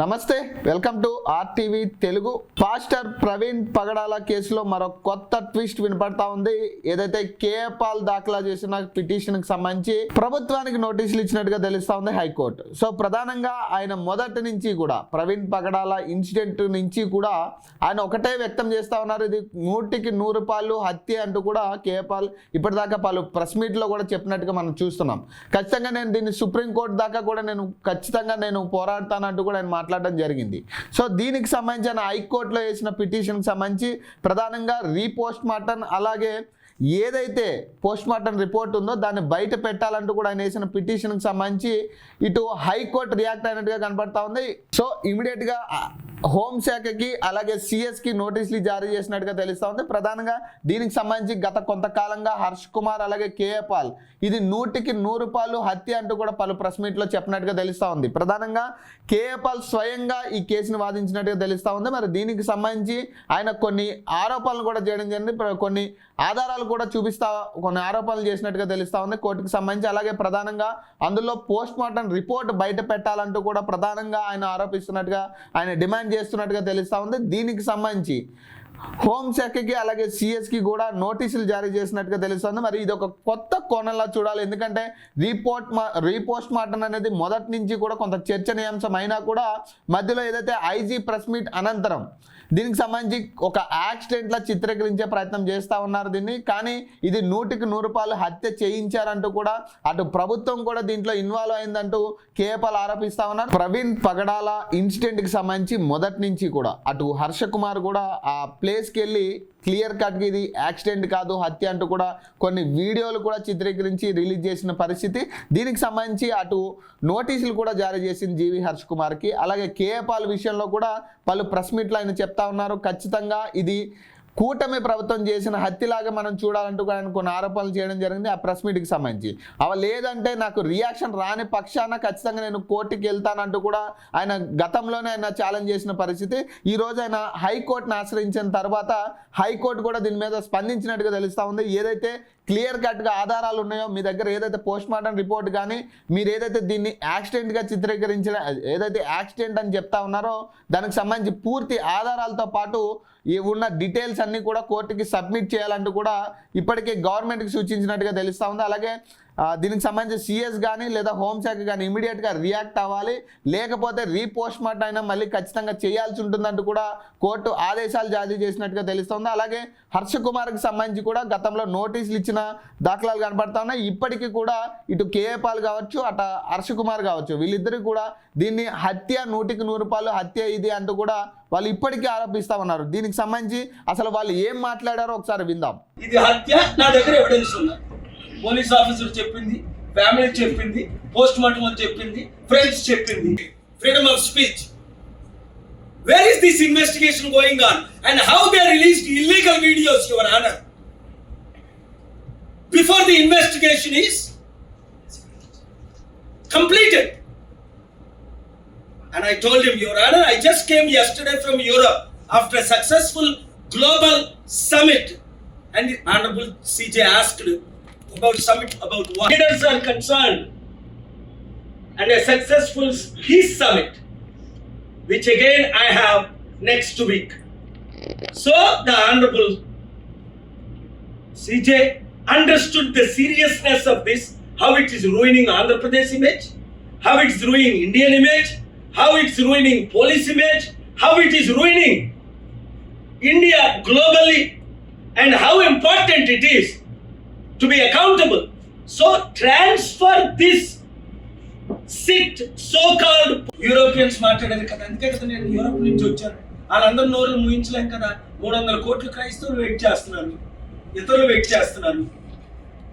నమస్తే welcome to RTV Telugu. Pastor Praveen Pagadala కేసులో మరో కొత్త ట్విస్ట్ వినపడతా ఉంది. ఏదైతే కేఏపాల్ దాఖలా చేసిన పిటిషన్కి సంబంధించి ప్రభుత్వానికి నోటీసులు ఇచ్చినట్టుగా తెలుస్తా ఉంది హైకోర్టు. సో ప్రధానంగా ఆయన మొదటి నుంచి కూడా ప్రవీణ్ పగడాల ఇన్సిడెంట్ నుంచి కూడా ఆయన ఒకటే వ్యక్తం చేస్తా ఉన్నారు. ఇది నూటికి నూరు రూపాయలు హత్య అంటూ కూడా కేఏపాల్ ఇప్పటిదాకా పలు ప్రెస్ మీట్లో కూడా చెప్పినట్టుగా మనం చూస్తున్నాం. ఖచ్చితంగా నేను దీన్ని సుప్రీంకోర్టు దాకా కూడా నేను ఖచ్చితంగా నేను పోరాడతానంటూ కూడా ఆయన మాట్లాడడం జరిగింది. సో దీనికి సంబంధించిన హైకోర్టులో వేసిన పిటిషన్కి సంబంధించి ప్రధానంగా రీపోస్ట్ మార్టం అలాగే ఏదైతే పోస్ట్ మార్టం రిపోర్ట్ ఉందో దాన్ని బయట పెట్టాలంటూ కూడా ఆయన వేసిన పిటిషన్కి సంబంధించి ఇటు హైకోర్టు రియాక్ట్ అయినట్టుగా కనపడతా ఉంది. సో ఇమీడియట్గా హోంశాఖకి అలాగే సిఎస్కి నోటీసులు జారీ చేసినట్టుగా తెలుస్తూ ఉంది. ప్రధానంగా దీనికి సంబంధించి గత కొంతకాలంగా హర్ష్ కుమార్ అలాగే కేఏ పాల్ ఇది నూటికి నూరు పాలు హత్య అంటూ కూడా పలు ప్రెస్ మీట్లో చెప్పినట్టుగా తెలుస్తూ ఉంది. ప్రధానంగా కేఏ పాల్ స్వయంగా ఈ కేసుని వాదించినట్టుగా తెలుస్తూ ఉంది. మరి దీనికి సంబంధించి ఆయన కొన్ని ఆరోపణలు కూడా చేయడం జరిగింది. కొన్ని ఆధారాలు కూడా చూపిస్తా కొన్ని ఆరోపణలు చేసినట్టుగా తెలుస్తూ ఉంది. కోర్టుకు సంబంధించి అలాగే ప్రధానంగా అందులో పోస్ట్ మార్టం రిపోర్ట్ బయట పెట్టాలంటూ కూడా ప్రధానంగా ఆయన ఆరోపిస్తున్నట్టుగా ఆయన డిమాండ్ చేస్తున్నట్టుగా తెలుస్తూ ఉంది. దీనికి సంబంధించి హోంశాఖకి అలాగే సిఎస్కి కూడా నోటీసులు జారీ చేసినట్టుగా తెలుస్తుంది. మరి ఇది ఒక కొత్త కోణంలో చూడాలి. ఎందుకంటే రీపోర్ట్ మా రీపోస్ట్ మార్టం అనేది మొదటి నుంచి కూడా కొంత చర్చనీయాంశం అయినా కూడా మధ్యలో ఏదైతే ఐజీ ప్రెస్ మీట్ అనంతరం దీనికి సంబంధించి ఒక యాక్సిడెంట్లా చిత్రీకరించే ప్రయత్నం చేస్తూ ఉన్నారు దీన్ని. కానీ ఇది నూటికి నూరు రూపాయలు హత్య చేయించారంటూ కూడా అటు ప్రభుత్వం కూడా దీంట్లో ఇన్వాల్వ్ అయిందంటూ కేపల్ ఆరోపిస్తా ఉన్నారు. ప్రవీణ్ పగడాల ఇన్సిడెంట్కి సంబంధించి మొదటి నుంచి కూడా అటు హర్ష కుమార్ కూడా ఆ ప్లేస్కి వెళ్ళి క్లియర్ కట్గా ఇది యాక్సిడెంట్ కాదు హత్య అంటూ కూడా కొన్ని వీడియోలు కూడా చిత్రీకరించి రిలీజ్ చేసిన పరిస్థితి. దీనికి సంబంధించి అటు నోటీసులు కూడా జారీ చేసింది జీవి హర్ష్ కుమార్కి. అలాగే కేఏపాల్ విషయంలో కూడా పలు ప్రెస్ మీట్లు ఆయన చెప్తా ఉన్నారు. ఖచ్చితంగా ఇది కూటమి ప్రభుత్వం చేసిన హత్యలాగా మనం చూడాలంటూ ఆయన కొన్ని ఆరోపణలు చేయడం జరిగింది ఆ ప్రెస్ మీట్కి సంబంధించి. అవ లేదంటే నాకు రియాక్షన్ రాని పక్షాన ఖచ్చితంగా నేను కోర్టుకి వెళ్తానంటూ కూడా ఆయన గతంలోనే ఆయన ఛాలెంజ్ చేసిన పరిస్థితి. ఈ రోజు ఆయన హైకోర్టును ఆశ్రయించిన తర్వాత హైకోర్టు కూడా దీని మీద స్పందించినట్టుగా తెలుస్తూ ఉంది. ఏదైతే క్లియర్ కట్గా ఆధారాలు ఉన్నాయో మీ దగ్గర ఏదైతే పోస్ట్ మార్టం రిపోర్ట్ కానీ మీరు ఏదైతే దీన్ని యాక్సిడెంట్గా చిత్రీకరించిన ఏదైతే యాక్సిడెంట్ అని చెప్తా ఉన్నారో దానికి సంబంధించి పూర్తి ఆధారాలతో పాటు ఈ ఉన్న డీటెయిల్స్ అన్నీ కూడా కోర్టుకి సబ్మిట్ చేయాలంటూ కూడా ఇప్పటికే గవర్నమెంట్కి సూచించినట్టుగా తెలుస్తూ ఉంది. అలాగే దీనికి సంబంధించి సిఎస్ కానీ లేదా హోంశాఖ కానీ ఇమీడియట్గా రియాక్ట్ అవ్వాలి. లేకపోతే రీపోస్ట్ మార్టం అయినా మళ్ళీ ఖచ్చితంగా చేయాల్సి ఉంటుందంటూ కూడా కోర్టు ఆదేశాలు జారీ చేసినట్టుగా తెలుస్తోంది. అలాగే హర్ష కుమార్కి సంబంధించి కూడా గతంలో నోటీసులు ఇచ్చిన దాఖలాలు కనపడతా ఉన్నాయి. ఇప్పటికీ కూడా ఇటు కేఏపాల్ కావచ్చు అట హర్ష కుమార్ కావచ్చు వీళ్ళిద్దరికి కూడా దీన్ని హత్య నూటికి నూరు రూపాయలు హత్య ఇది అంటూ కూడా వాళ్ళు ఇప్పటికీ ఆరోపిస్తా ఉన్నారు. దీనికి సంబంధించి అసలు వాళ్ళు ఏం మాట్లాడారో ఒకసారి విందాం. ఇది హత్య? నా దగ్గర ఎవిడెన్స్ పోలీస్ ఆఫీసర్ చెప్పింది ఫ్యామిలీ చెప్పింది పోస్ట్ మార్టం అని చెప్పింది ఫ్రెండ్స్ చెప్పింది freedom of speech where is this investigation going on and how they released illegal videos your honour before the investigation is completed. And I told him, Your Honor, I just came yesterday from Europe after a successful global summit. And the Honorable CJ asked about summit about what leaders are concerned and a successful peace summit, which again I have next week. So the Honorable CJ understood the seriousness of this, how it is ruining Andhra Pradesh image, how it's ruining Indian image, how it's ruining police image, how it is ruining India globally, and how important it is to be accountable so transfer this SIT so called Europeans మాట్లాడారు కదా. అందుకే కదా నేను Europe నుంచి వచ్చాను. వాళ్ళందరూ నోరు ముయించలేం కదా. మూడు వందల కోట్లు క్రైస్తవులు వెయిట్ చేస్తున్నారు. ఇతరులు వెయిట్ చేస్తున్నారు.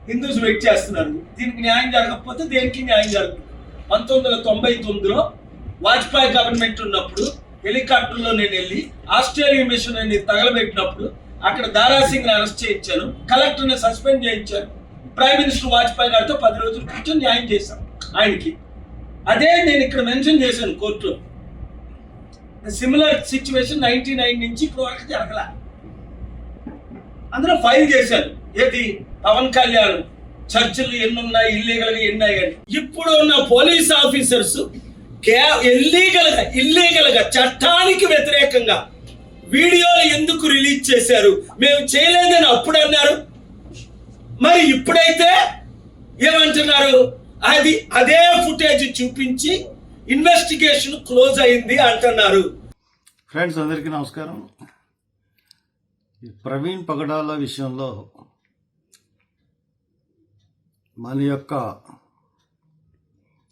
హిందూస్ వెయిట్ చేస్తున్నారు. దీనికి న్యాయం జరగకపోతే దేనికి న్యాయం జరుగుతుంది పంతొమ్మిది వందల తొంభై తొమ్మిదిలో వాజ్పేయి గవర్నమెంట్ ఉన్నప్పుడు హెలికాప్టర్లో నేను వెళ్ళి ఆస్ట్రేలియా మిషన్ అని తగలబెట్టినప్పుడు అక్కడ దారాసింగ్ అరెస్ట్ చేయించాను. కలెక్టర్ని సస్పెండ్ చేయించాను. ప్రైమ్ మినిస్టర్ వాజ్పేయి గారితో పది రోజులు కూర్చొని న్యాయం చేశాం ఆయనకి. అదే నేను ఇక్కడ మెన్షన్ చేశాను కోర్టులో. సిమిలర్ సిచ్యువేషన్ నైన్టీ నైన్ నుంచి ఇప్పుడు వరకు జరగల. అందులో ఫైల్ చేశాను. ఏది? పవన్ కళ్యాణ్. చర్చలు ఎన్ని ఉన్నాయి ఇల్లీగల్గా ఎన్ని కానీ ఇప్పుడు ఉన్న పోలీస్ ఆఫీసర్స్ కే ఇల్లీగల్గా చట్టానికి వ్యతిరేకంగా వీడియోలు ఎందుకు రిలీజ్ చేశారు? మేము చేయలేదని అప్పుడు అన్నారు. మరి ఇప్పుడైతే ఏమంటున్నారు? అది అదే ఫుటేజ్ చూపించి ఇన్వెస్టిగేషన్ క్లోజ్ అయింది అంటున్నారు. ఫ్రెండ్స్ అందరికీ నమస్కారం. ఈ ప్రవీణ్ పగడాల విషయంలో మన యొక్క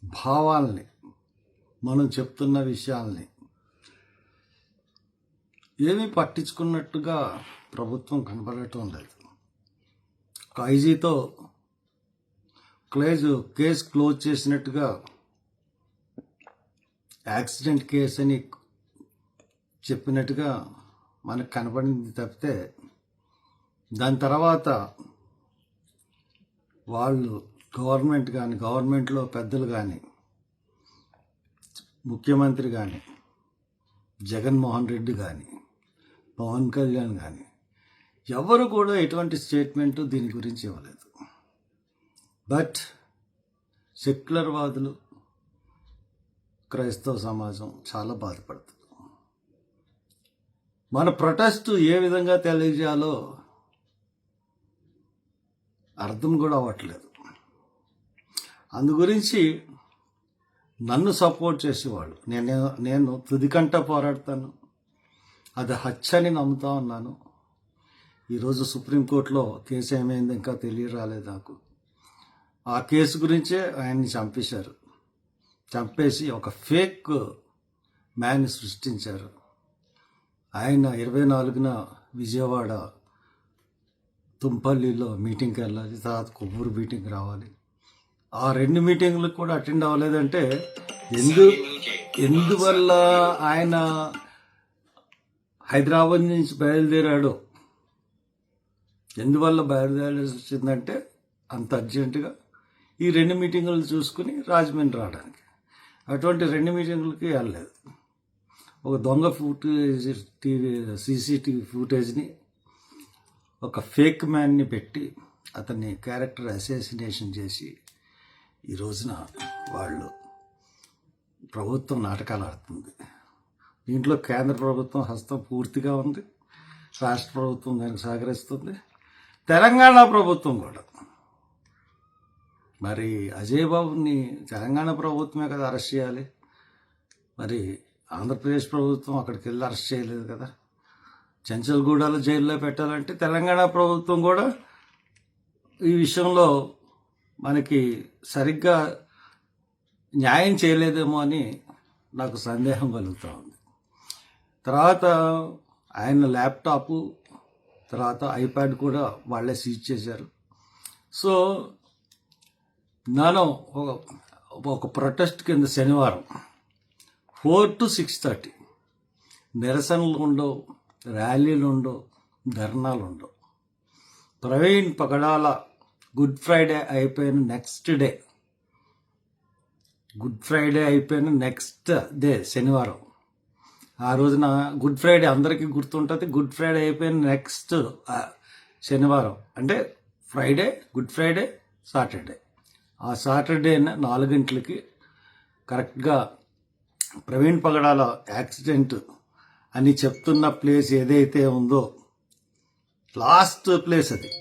భావాల్ని మనం చెప్తున్న విషయాల్ని ఏమీ పట్టించుకున్నట్టుగా ప్రభుత్వం కనబడటం లేదు. ఖైజీతో ఐజీతో క్లేజ్ కేసు క్లోజ్ చేసినట్టుగా యాక్సిడెంట్ కేసు అని చెప్పినట్టుగా మనకు కనపడింది తప్పితే దాని తర్వాత వాళ్ళు గవర్నమెంట్ కానీ గవర్నమెంట్లో పెద్దలు కానీ ముఖ్యమంత్రి కానీ జగన్మోహన్ రెడ్డి కానీ పవన్ కళ్యాణ్ కానీ ఎవరు కూడా ఎటువంటి స్టేట్మెంటు దీని గురించి ఇవ్వలేదు. బట్ సెక్యులర్ వాదులు క్రైస్తవ సమాజం చాలా బాధపడుతుంది. మన ప్రొటెస్ట్ ఏ విధంగా తెలియజేయాలో అర్థం కూడా అవ్వట్లేదు. అందు గురించి నన్ను సపోర్ట్ చేసేవాళ్ళు. నేను నేను తుదికంట పోరాడతాను. అది హత్య అని నమ్ముతా ఉన్నాను. ఈరోజు సుప్రీంకోర్టులో కేసు ఏమైంది ఇంకా తెలియరాలేదు నాకు. ఆ కేసు గురించే ఆయన్ని చంపేశారు. చంపేసి ఒక ఫేక్ మ్యాన్ సృష్టించారు. ఆయన ఇరవై నాలుగున విజయవాడ తుంపల్లిలో మీటింగ్కి వెళ్ళాలి తర్వాత కొవ్వూరు మీటింగ్ రావాలి. ఆ రెండు మీటింగ్లకు కూడా అటెండ్ అవ్వలేదంటే ఎందు ఎందువల్ల ఆయన హైదరాబాద్ నుంచి బయలుదేరాడు. ఎందువల్ల బయలుదేరాల్సి వచ్చిందంటే అంత అర్జెంటుగా ఈ రెండు మీటింగులు చూసుకుని రాజమండ్రి రావడానికి. అటువంటి రెండు మీటింగులకి వెళ్ళలేదు. ఒక దొంగ ఫుటేజ్ టీవీ సీసీటీవీ ఫుటేజ్ని ఒక ఫేక్ మ్యాన్ని పెట్టి అతన్ని క్యారెక్టర్ అసాసినేషన్ చేసి ఈ రోజున వాళ్ళు ప్రభుత్వం నాటకాలు ఆడుతుంది. దీంట్లో కేంద్ర ప్రభుత్వం హస్తం పూర్తిగా ఉంది రాష్ట్ర ప్రభుత్వం దానికి సహకరిస్తుంది తెలంగాణ ప్రభుత్వం కూడా. మరి అజయ్ బాబుని తెలంగాణ ప్రభుత్వమే కదా అరెస్ట్ చేయాలి? మరి ఆంధ్రప్రదేశ్ ప్రభుత్వం అక్కడికి వెళ్ళి అరెస్ట్ చేయలేదు కదా? చెంచల్గూడలో జైల్లో పెట్టాలంటే తెలంగాణ ప్రభుత్వం కూడా ఈ విషయంలో మనకి సరిగ్గా న్యాయం చేయలేదేమో అని నాకు సందేహం కలుగుతూ ఉంది. తర్వాత ఆయన ల్యాప్టాప్ తర్వాత ఐప్యాడ్ కూడా వాళ్ళే సీజ్ చేశారు. సో నేను ఒక ఒక ప్రొటెస్ట్ కింద శనివారం ఫోర్ టు సిక్స్ థర్టీ నిరసనలు ఉండవు ర్యాలీలు ఉండవు ధర్నాలు ఉండవు. ప్రవీణ్ పగడాల గుడ్ ఫ్రైడే అయిపోయిన నెక్స్ట్ డే గుడ్ ఫ్రైడే అయిపోయిన నెక్స్ట్ డే శనివారం ఆ రోజున గుడ్ ఫ్రైడే అందరికీ గుర్తుంటుంది. గుడ్ ఫ్రైడే అయిపోయిన నెక్స్ట్ శనివారం. అంటే ఫ్రైడే గుడ్ ఫ్రైడే సాటర్డే ఆ సాటర్డే నాలుగింటికి కరెక్ట్గా ప్రవీణ్ పగడాల యాక్సిడెంట్ అని చెప్తున్న ప్లేస్ ఏదైతే ఉందో లాస్ట్ ప్లేస్ అది.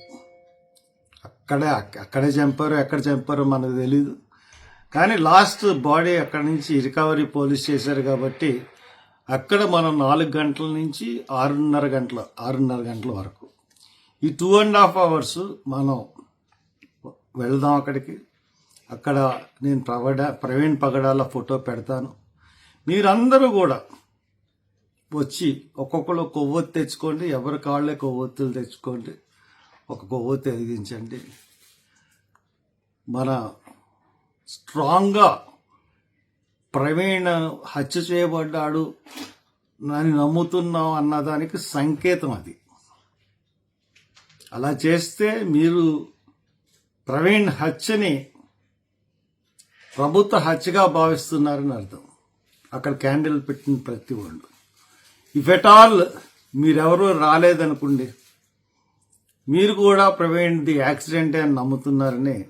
అక్కడే అక్కడే చంపారో ఎక్కడ చంపారో మనకు తెలీదు. కానీ లాస్ట్ బాడీ అక్కడి నుంచి రికవరీ పోలీస్ చేశారు కాబట్టి అక్కడ మనం నాలుగు గంటల నుంచి ఆరున్నర గంటల ఆరున్నర గంటల వరకు. ఈ టూ అండ్ హాఫ్ అవర్స్ మనం వెళ్దాం అక్కడికి. అక్కడ నేను ప్రవడ ప్రవీణ్ పగడాల ఫోటో పెడతాను. మీరందరూ కూడా వచ్చి ఒక్కొక్కరు కొవ్వొత్తి తెచ్చుకోండి ఎవరి కాళ్ళే కొవ్వొత్తులు తెచ్చుకోండి. ఒక కొవ్వొత్తి ఎదిగించండి మన స్ట్రాంగ్గా ప్రవీణ్ హత్య చేయబడ్డాడు అని నమ్ముతున్నాం అన్నదానికి సంకేతం అది. అలా చేస్తే మీరు ప్రవీణ్ హత్యని ప్రభుత్వ హత్యగా భావిస్తున్నారని అర్థం. అక్కడ క్యాండిల్ పెట్టిన ప్రతి వాళ్ళు ఇఫ్ ఎట్ ఆల్ మీరెవరూ రాలేదనుకోండి మీరు కూడా ప్రవీణ్ది యాక్సిడెంటే అని నమ్ముతున్నారని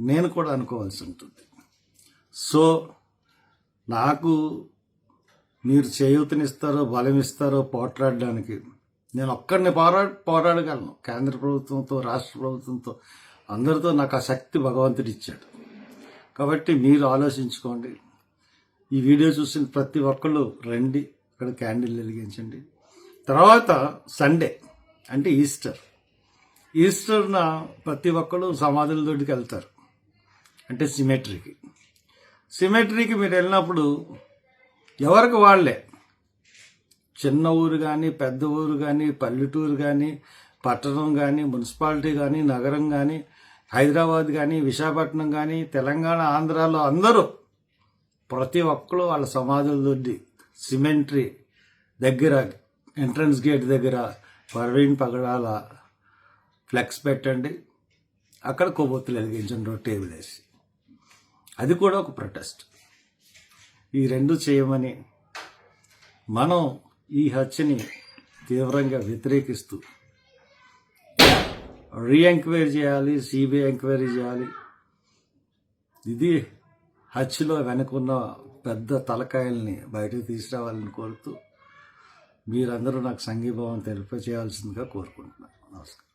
నేను కూడా అనుకోవాల్సి ఉంటుంది. సో నాకు మీరు చేయూతనిస్తారో బలం ఇస్తారో పోట్లాడడానికి నేను ఒక్కడిని పోరా పోరాడగలను. కేంద్ర ప్రభుత్వంతో రాష్ట్ర ప్రభుత్వంతో అందరితో నాకు ఆ శక్తి భగవంతుడు ఇచ్చాడు. కాబట్టి మీరు ఆలోచించుకోండి. ఈ వీడియో చూసిన ప్రతి ఒక్కళ్ళు రండి ఇక్కడ క్యాండిల్ వెలిగించండి. తర్వాత సండే అంటే ఈస్టర్. ఈస్టర్న ప్రతి ఒక్కళ్ళు సమాధుల దొడ్డికి వెళ్తారు. అంటే సిమెట్రీకి. సిమెట్రీకి మీరు వెళ్ళినప్పుడు ఎవరికి వాళ్ళే? చిన్న ఊరు కానీ పెద్ద ఊరు కానీ పల్లెటూరు కానీ పట్టణం కానీ మున్సిపాలిటీ కానీ నగరం కానీ హైదరాబాద్ కానీ విశాఖపట్నం కానీ తెలంగాణ ఆంధ్రాలో అందరూ ప్రతి ఒక్కరు వాళ్ళ సమాధుల దొడ్డి సిమెంట్రీ దగ్గర ఎంట్రన్స్ గేట్ దగ్గర పర్వీన్ పగడాల ఫ్లెక్స్ పెట్టండి. అక్కడ కొవ్వొత్తులు వెలిగించండి టేబుల్ వేసి. అది కూడా ఒక ప్రొటెస్ట్ ఈ రెండు చేయమని మనం ఈ హత్యని తీవ్రంగా వ్యతిరేకిస్తూ రీ ఎంక్వైరీ చేయాలి సిబిఐ ఎంక్వైరీ చేయాలి. ఇది హత్యలో వెనుకున్న పెద్ద తలకాయల్ని బయటకు తీసుకురావాలని కోరుతూ మీరందరూ నాకు సంఘీభావం తెలిపచేయాల్సిందిగా కోరుకుంటున్నాను. నమస్కారం.